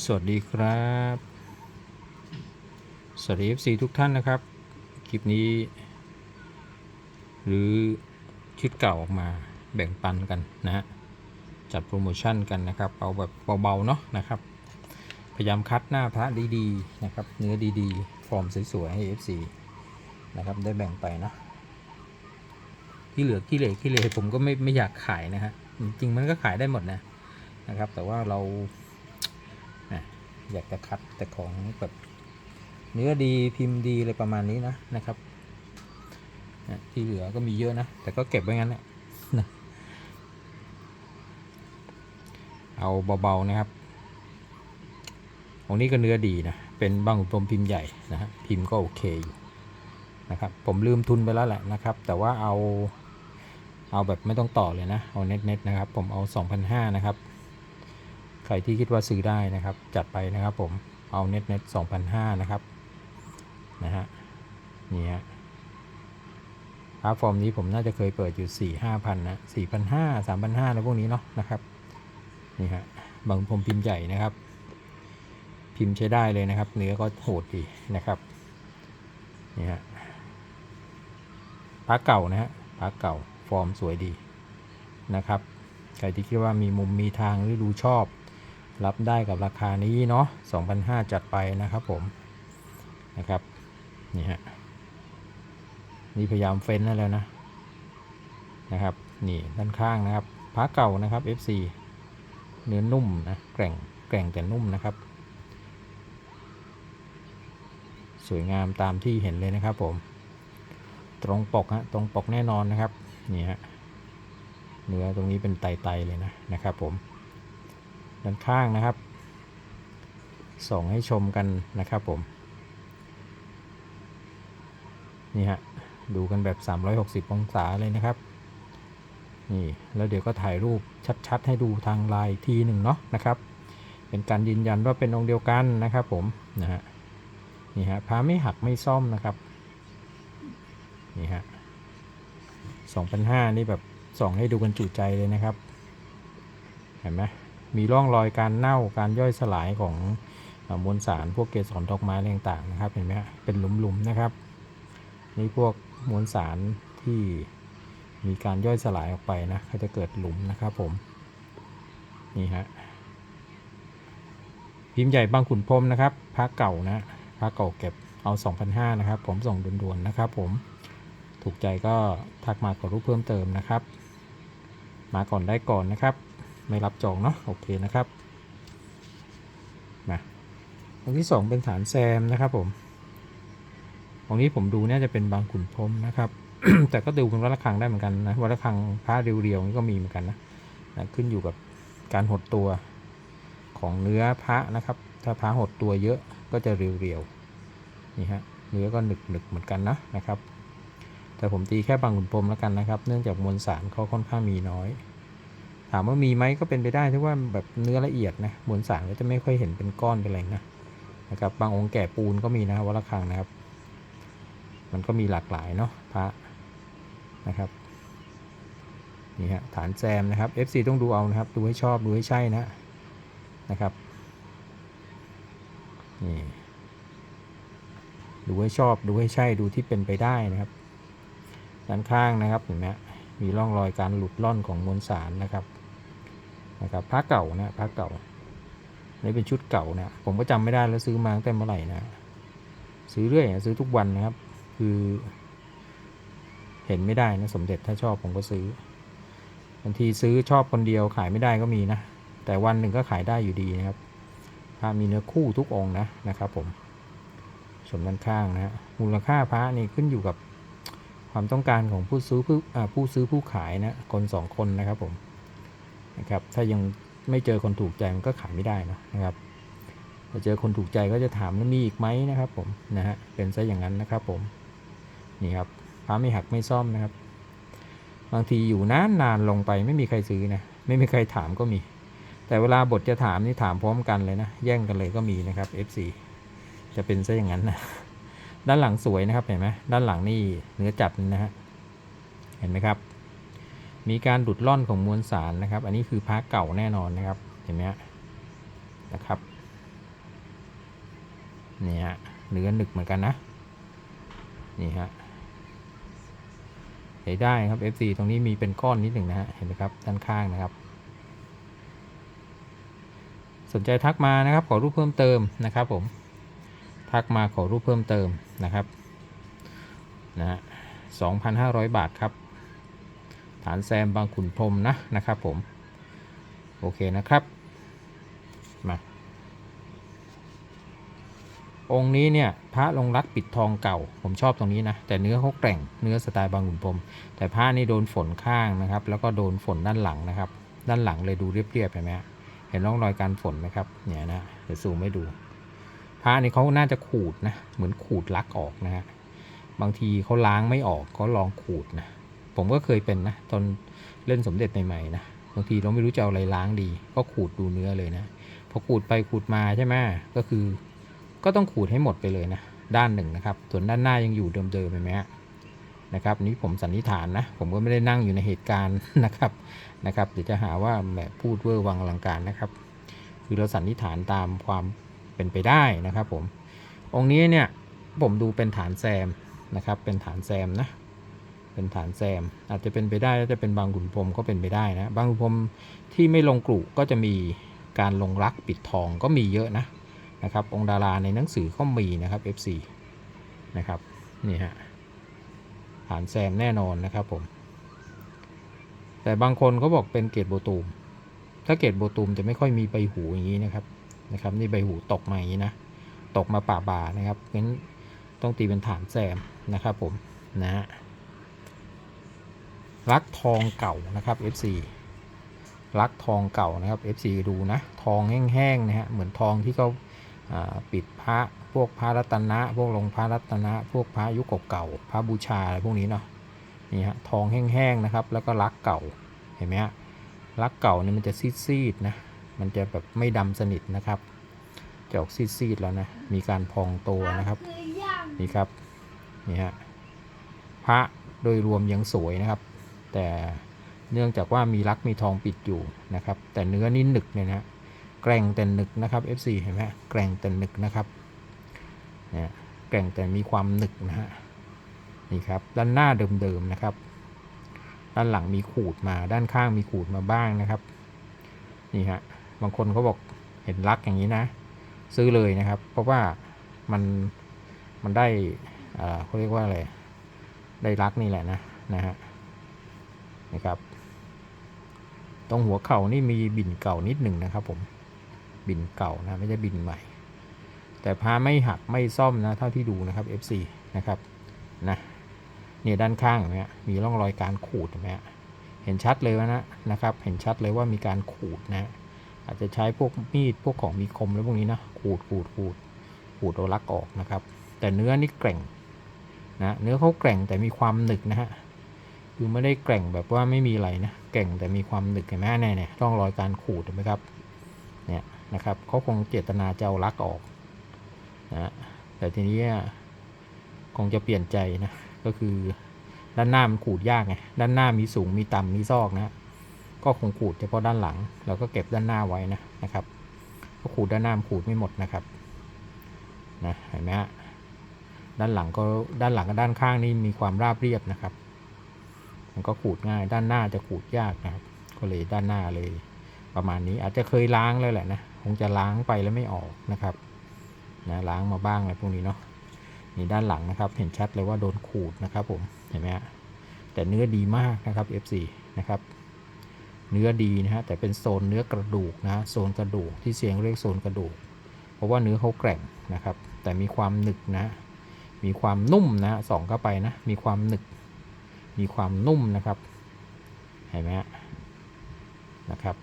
สวัสดีครับ สวัสดี FC ทุกท่านนะครับ คลิปนี้ หรือชุดเก่าออกมาแบ่งปันกันนะฮะจัดโปรโมชั่นกันนะครับ เอาแบบเบาๆเนาะนะครับ พยายามคัดหน้าพระดีๆนะครับ เนื้อดีๆ ฟอร์มสวยๆให้ FC นะครับได้แบ่งไปเนาะที่เหลือขี้เหร่ขี้เหร่ผมก็ไม่ไม่อยากขายนะฮะจริงๆมันก็ขายได้หมดนะนะครับ แต่ว่าเรา อยากจะคัดแต่ของแบบเนื้อดีพิมพ์ดีอะไรประมาณนี้นะนะครับที่เหลือก็มีเยอะนะ แต่ก็เก็บไว้งั้นแหละนะเอาเบาๆนะครับของนี้ก็เนื้อดีนะ เป็นบางอุปมพิมพ์ใหญ่นะฮะพิมพ์ก็โอเคอยู่นะครับ ผมลืมทุนไปแล้วแหละนะครับ แต่ว่าเอาเอาแบบไม่ต้องต่อเลยนะ เอาเน็ตๆนะครับ ผมเอา 2,500นะครับ ใครที่คิดว่าซื้อได้นะครับ จัดไปนะครับผมเอาเน็ตเน็ตสองพันห้านะครับนะฮะนี่ฮะพาร์ฟอร์มนี้ผมน่าจะเคยเปิดอยู่สี่ห้าพันนะสี่พันห้าสามพันห้าแล้วพวกนี้เนาะนะครับนี่ฮะบางผมพิมพ์ใหญ่นะครับ พิมพ์ใช้ได้เลยนะครับ เนื้อก็โหดดีนะครับนี่ฮะพาร์เก่านะฮะพาร์เก่าฟอร์มสวยดีนะครับใครที่คิดว่ามีมุมมีทางหรือดูชอบ รับได้กับราคานี้เนาะ2,500 จัดไปนะครับผมนะครับนี่ฮะนี่พยายามเฟ้นแล้วนะนะครับนี่ด้านข้างนะครับพระเก่านะครับ FC เนื้อนุ่มนะแกร่งแกร่งแต่นุ่มนะครับ สวยงามตามที่เห็นเลยนะครับผม ตรงปกฮะตรงปกแน่นอนนะครับนี่ฮะเนื้อตรงนี้เป็นไตๆเลยนะนะครับผม ด้านข้างนะครับ ส่งให้ชมกันนะครับผม นี่ฮะ ดูกันแบบ 360 องศาเลยนะครับ นี่ แล้วเดี๋ยวก็ถ่ายรูปชัดๆ ให้ดูทางไลน์ทีหนึ่งเนาะนะครับ เป็นการยืนยันว่าเป็นองค์เดียวกันนะครับผม นะฮะ นี่ฮะพาไม่หักไม่ซ่อมนะครับ นี่ฮะ2,500นี่แบบส่องให้ดูกันจุใจเลยนะครับ เห็นไหม มีร่องรอยการเน่าการย่อยสลายของอมวลสารพวกเกสรดอกไม้ต่างๆนะครับเห็นไหมฮะเป็นหลุมๆนะครับนี่พวกมวลสารที่มีการย่อยสลายออกไปนะก็จะเกิดหลุมนะครับผมนี่ฮะพิมพ์ใหญ่บางขุนพรมนะครับพระเก่านะพระเก่าเก็บเอา2,500นะครับ ผมส่งด่วนๆนะครับ ผมถูกใจก็ทักมาขอรูปเพิ่มเติมนะครับ มาก่อนได้ก่อนนะครับ ไม่รับจองเนาะโอเคนะครับมาองค์ที่สองเป็นฐานแซมนะครับผมองค์นี้ผมดูเนี่ยจะเป็นบางขุนพรมนะครับ แต่ก็ดูเป็นวัดระฆังได้เหมือนกันนะวัดระฆังพระเรียวๆนี่ก็มีเหมือนกันนะนะขึ้นอยู่กับการหดตัวของเนื้อพระนะครับ ถ้าพระหดตัวเยอะก็จะเรียวๆนี่ฮะเนื้อก็หนึกๆเหมือนกันนะนะครับ แต่ผมตีแค่บางขุนพรมแล้วกันนะครับ เนื่องจากมวลสารเขาค่อนข้างมีน้อย ถามว่ามีไหมก็เป็นไปได้ที่ว่าแบบเนื้อละเอียดนะมวลสารก็จะไม่ค่อยเห็นเป็นก้อนเป็นอะไรนะนะครับ บางองค์แก่ปูนก็มีนะวัดระฆังนะครับ มันก็มีหลากหลายเนาะพระนะครับนี่ฮะฐานแซมนะครับ FC ต้องดูเอานะครับ ดูให้ชอบดูให้ใช่นะนะครับนี่ดูให้ชอบดูให้ใช่ดูที่เป็นไปได้นะครับ ด้านข้างนะครับเห็นไหมมีร่องรอยการหลุดล่อนของมวลสารนะครับ นะครับพระเก่านะพระเก่านี่เป็นชุดเก่านะผมก็จำไม่ได้แล้วซื้อมาตั้งแต่เมื่อไหร่นะซื้อเรื่อยอะซื้อทุกวันนะครับ คือ เห็นไม่ได้นะสมเด็จถ้าชอบผมก็ซื้อบางทีซื้อชอบคนเดียวขายไม่ได้ก็มีนะ แต่วันหนึ่งก็ขายได้อยู่ดีนะครับพระมีเนื้อคู่ทุกองนะนะครับ ผมชมด้านข้างนะฮะมูลค่าพระนี่ขึ้นอยู่กับความต้องการของผู้ซื้อผู้อ่าผู้ซื้อผู้ขายนะคนสองคนนะครับผม นะครับถ้ายังไม่เจอคนถูกใจมันก็ขายไม่ได้นะนะครับพอเจอคนถูกใจก็จะถามว่ามีอีกไหมนะครับผมนะฮะเป็นซะอย่างนั้นนะครับผมนี่ครับพระไม่หักไม่ซ่อมนะครับ บางทีอยู่นานนานลงไปไม่มีใครซื้อนะไม่มีใครถามก็มี แต่เวลาบทจะถามนี่ถามพร้อมกันเลยนะแย่งกันเลยก็มีนะครับ FC จะเป็นซะอย่างนั้นนะด้านหลังสวยนะครับเห็นไหมด้านหลังนี่เนื้อจัดนะฮะเห็นไหมครับ มีการดุดล่อนของมวลสารนะครับ อันนี้คือพระเก่าแน่นอนนะครับ เห็นไหมฮะนะครับนี่ฮะเนื้อหนึกเหมือนกันนะ นี่ฮะใช้ได้ครับ FC ตรงนี้มีเป็นก้อนนิดหนึ่งนะฮะ เห็นไหมครับ ด้านข้างนะครับ สนใจทักมานะครับ ขอรูปเพิ่มเติมนะครับผม ทักมาขอรูปเพิ่มเติมนะครับ นะฮะ2,500บาทครับ ฐานแซมบางขุนพรมนะนะครับผม โอเคนะครับมาองค์นี้เนี่ยพระลงรักปิดทองเก่า ผมชอบตรงนี้นะ แต่เนื้อเขาแกร่งเนื้อสไตล์บางขุนพรมแต่พระนี่โดนฝนข้างนะครับ แล้วก็โดนฝนด้านหลังนะครับ ด้านหลังเลยดูเรียบๆเห็นไหมเห็นร่องรอยการฝนไหมครับเนี่ยนะเดี๋ยวซูมให้ดูพระนี่เขาน่าจะขูดนะเหมือนขูดลักออกนะฮะบางทีเขาล้างไม่ออกเขาลองขูดนะ ผมก็เคยเป็นนะตอนเล่นสมเด็จใหม่ๆนะบางทีเราไม่รู้จะเอาอะไรล้างดี ก็ขูดดูเนื้อเลยนะพอขูดไปขูดมาใช่ไหมก็คือ ก็ต้องขูดให้หมดไปเลยนะด้านหนึ่งนะครับ ส่วนด้านหน้ายังอยู่เดิมๆเห็นไหมฮะนะครับนนี้ผมสันนิษฐานนะผมก็ไม่ได้นั่งอยู่ในเหตุการณ์นะครับนะครับเดี๋ยวจะหาว่าแบบพูดเวอร์วังอลังการนะครับ คือเราสันนิษฐานตามความเป็นไปได้นะครับ ผม องค์นี้เนี่ยผมดูเป็นฐานแซมนะครับ เป็นฐานแซมนะ เป็นฐานแซม อาจจะเป็นไปได้แล้วจะเป็นบางขุนพรมก็เป็นไปได้นะ บางขุนพรมที่ไม่ลงกลุ่ก็จะมีการลงรักปิดทองก็มีเยอะนะนะครับองค์ดาราในหนังสือก็มีนะครับ FC นะครับนี่ฮะฐานแซมแน่นอนนะครับผม แต่บางคนเขาบอกเป็นเกตโบตูม ถ้าเกตโบตูมจะไม่ค่อยมีใบหูอย่างนี้นะครับนะครับนี่ใบหูตกมาอย่างนี้นะตกมาป่าบานะครับงั้นต้องตีเป็นฐานแซมนะครับผมนะฮะ รักทองเก่านะครับ FC รักทองเก่านะครับ FC ดูนะ ทองแห้งๆนะฮะเหมือนทองที่เขาอ่าปิดพระพวกพระรัตนะ พวกลงพระรัตนะ พวกพระยุคเก่าๆพระบูชาอะไรพวกนี้เนาะนี่ฮะทองแห้งๆนะครับ แล้วก็ลักเก่าเห็นไหมฮะลักเก่าเนี่ยมันจะซีดๆนะมันจะแบบไม่ดำสนิทนะครับจะออกซีดๆแล้วนะมีการพองตัวนะครับนี่ครับนี่ฮะพระโดยรวมยังสวยนะครับ แต่เนื่องจากว่ามีลักมีทองปิดอยู่นะครับ แต่เนื้อนี่หนึกเนี่ยนะแกร่งแต่หนึกนะครับ FC เห็นไหมแกร่งแต่หนึกนะครับเนี่ยแกร่งแต่มีความหนึกนะฮะนี่ครับด้านหน้าเดิมๆนะครับ ด้านหลังมีขูดมาด้านข้างมีขูดมาบ้างนะครับนี่ฮะบางคนเขาบอกเห็นลักอย่างนี้นะ ซื้อเลยนะครับ เพราะว่ามันมันได้อ่าเขาเรียกว่าอะไรได้ลักนี่แหละนะนะฮะ นะครับ ตรงหัวเข่านี่มีบินเก่านิดหนึ่งนะครับ ผมบินเก่านะไม่ใช่บินใหม่ แต่พาไม่หักไม่ซ่อมนะเท่าที่ดูนะครับ FC นะครับนะเนี่ยด้านข้างเนไหมฮะมีร่องรอยการขูดเห็นไหมฮะเห็นชัดเลยว่านะนะครับ เห็นชัดเลยว่ามีการขูดนะ อาจจะใช้พวกมีดพวกของมีคมแล้วพวกนี้นะขูดขูดขูดขูดเอาลักออกนะครับ แต่เนื้อนี่แกร่งนะเนื้อเขาแกร่งแต่มีความหนึกนะฮะ คือไม่ได้แกร่งแบบว่าไม่มีอะไรนะแกร่งแต่มีความหนึกเห็นไหมเนี่ยเนี่ยร่องรอยการขูดเห็นไหมครับเนี่ยนะครับเขาคงเจตนาจะเอาลักออกนะแต่ทีนี้คงจะเปลี่ยนใจนะก็คือด้านหน้ามันขูดยากไงด้านหน้ามีสูงมีต่ำมีซอกนะก็คงขูดเฉพาะด้านหลังเราก็เก็บด้านหน้าไว้นะนะครับก็ขูดด้านหน้าขูดไม่หมดนะครับนะเห็นไหมฮะด้านหลังก็ด้านหลังกับด้านข้างนี่มีความราบเรียบนะครับ มันก็ขูดง่าย ด้านหน้าจะขูดยากนะครับ ก็เลยด้านหน้าเลย ประมาณนี้อาจจะเคยล้างแล้วแหละนะคงจะล้างไปแล้วไม่ออกนะครับนะล้างมาบ้างอะไรพวกนี้เนาะนี่ด้านหลังนะครับ เห็นชัดเลยว่าโดนขูดนะครับ ผมเห็นไหมฮะแต่เนื้อดีมากนะครับ F4 นะครับ เนื้อดีนะฮะแต่เป็นโซนเนื้อกระดูกนะโซนกระดูกที่เสียงเรียกโซนกระดูก เพราะว่าเนื้อเขาแกร่งนะครับ แต่มีความหนึกนะ มีความนุ่มนะส่องเข้าไปนะ มีความหนึก มีความนุ่มนะครับ เห็นไหมฮะนะครับ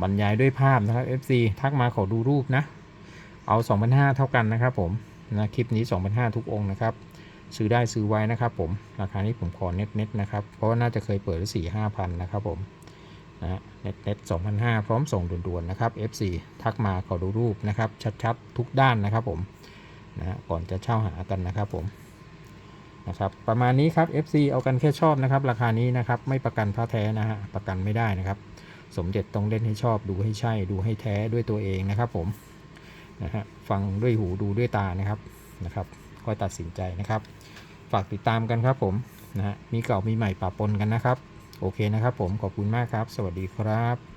บรรยายด้วยภาพนะครับ FC ทักมาขอดูรูปนะ เอา 2,500 เท่ากันนะครับผมนะคลิปนี้ 2,500 ทุกองค์นะครับ ซื้อได้ซื้อไว้นะครับผม ราคานี้ผมขอเน็ตเน็ตนะครับ เพราะว่าน่าจะเคยเปิดสี่ห้าพันนะครับผมนะเน็ตเน็ตสองพันห้าพร้อมส่งด่วนๆนะครับ FC ทักมาขอดูรูปนะครับ ชัดๆ ทุกด้านนะครับผมนะก่อนจะเช่าหากันนะครับผม นะครับประมาณนี้ครับ FC เอากันแค่ชอบนะครับ ราคานี้นะครับไม่ประกันพระแท้นะฮะประกันไม่ได้นะครับ สมเด็จต้องเล่นให้ชอบดูให้ใช่ดูให้แท้ด้วยตัวเองนะครับผมนะฮะฟังด้วยหูดูด้วยตานะครับนะครับค่อยตัดสินใจนะครับ ฝากติดตามกันครับผมนะฮะมีเก่ามีใหม่ปะปนกันนะครับ โอเคนะครับผมขอบคุณมากครับ สวัสดีครับ